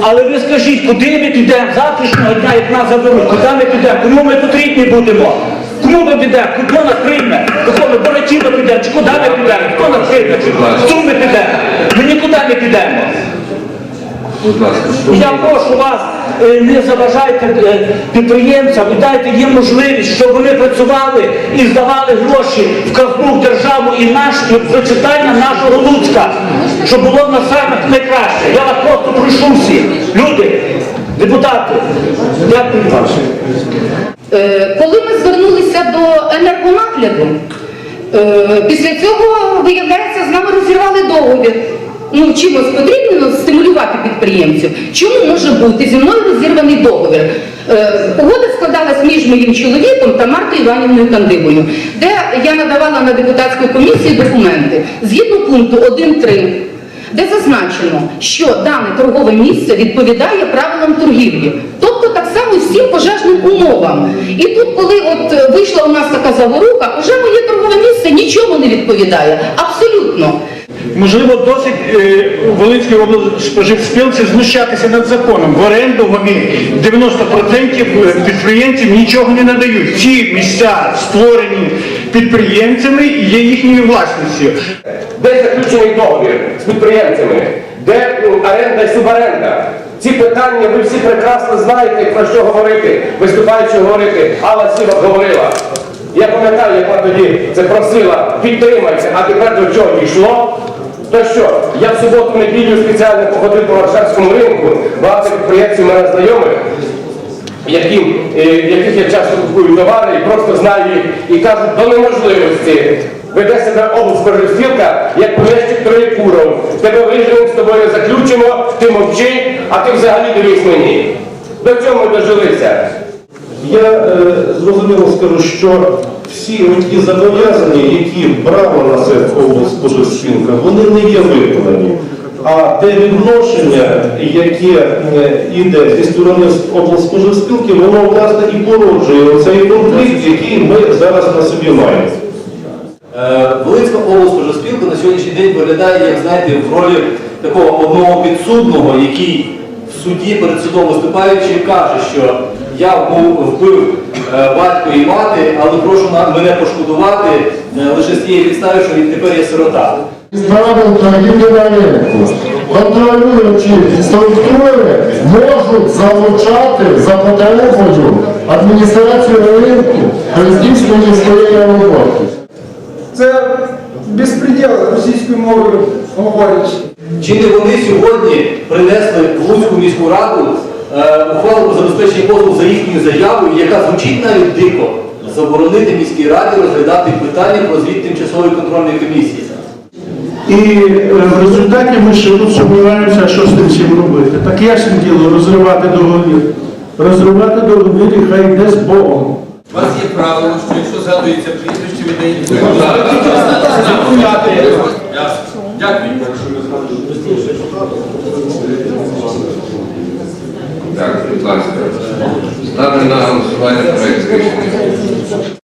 Але ви скажіть, куди ми підемо завтрашнього дня, як нас заберуть? Куди ми підемо? Кому ми потрібні будемо? Кому ми підемо? Хто нас прийме? Кого ми Борачино підемо? Чи куди ми підемо? Хто нас прийме? Чи в ми підемо? Ми нікуди не підемо. Я прошу вас, е, не заважайте е, підприємцям і дайте їм можливість, щоб вони працювали і здавали гроші в казну в державу і наш і в зачитання нашого Луцька, щоб було на фермах найкраще. Я вас просто прошу всіх, люди, депутати, дякую вам. Е, Коли ми звернулися до енергонагляду, е, після цього, виявляється, з нами розірвали договір. Ну, чимось потрібно стимулювати підприємців. Чому може бути зі мною розірваний договір? Е, Угода складалась між моїм чоловіком та Мартою Іванівною Кандибою, де я надавала на депутатську комісію документи згідно пункту 1.3 де зазначено, що дане торгове місце відповідає правилам торгівлі, тобто так само всім пожежним умовам. І тут, коли от е, вийшла у нас така заворуха, вже моє торгове місце нічому не відповідає. Абсолютно. Можливо, досить е, Волинській облспоживспілці знущатися над законом. В оренду вони 90% підприємців нічого не надають. Ці місця створені підприємцями і є їхньою власністю. Де заключений договір з підприємцями? Де ну, оренда і суборенда? Ці питання ви всі прекрасно знаєте, про що говорити, виступаючи говорити. Алла Сіва говорила. Я пам'ятаю, як вона тоді це просила, підтримайте, а тепер до чого дійшло? То що, я в суботу неділю спеціально походив по Варшавському ринку, багато підприємців мене знайомих, яким, е, яких я часто купую товари і просто знаю їх, і кажуть до неможливості. Веде себе облспоживспілка, як помещик Троєкуров. Тебе виженемо, з тобою заключимо, ти мовчи, а ти взагалі дивись мені. До цього ми дожилися. Я е, зрозуміло скажу, що всі ті зобов'язання, які брала на себе облспоживспілка, вони не є виконані. А те відношення, яке е, йде зі сторони облспоживспілки, воно власне і породжує цей конфлікт, який ми зараз на собі маємо. Е, Волинська облспоживспілка на сьогоднішній день виглядає, як знаєте, в ролі такого одного підсудного, який в суді перед судом виступаючи каже, що я вбив е, батько і мати, але прошу мене пошкодувати е, лише з тієї підстави, що він тепер є сирота. Правил торгівлі на ринку. Контролюючі структури можуть залучати за потребою адміністрацію ринку при здійсненні своєї російською мовою говорячи. Чи не вони сьогодні принесли в Луцьку міську раду е, ухвалу про забезпечення позову за їхньою заявою, яка звучить навіть дико, заборонити міській раді розглядати питання про звіт тимчасової контрольної комісії? І е, в результаті ми ще тут сумніваємося, що з тим всім робити. Так ясне діло, розривати договір. Розривати договір і хай йде з Богом. У вас є правило, що якщо згадується прізвище, віддається. Дякую. Так, будь ласка. Ставлю на голосування проєкт рішення.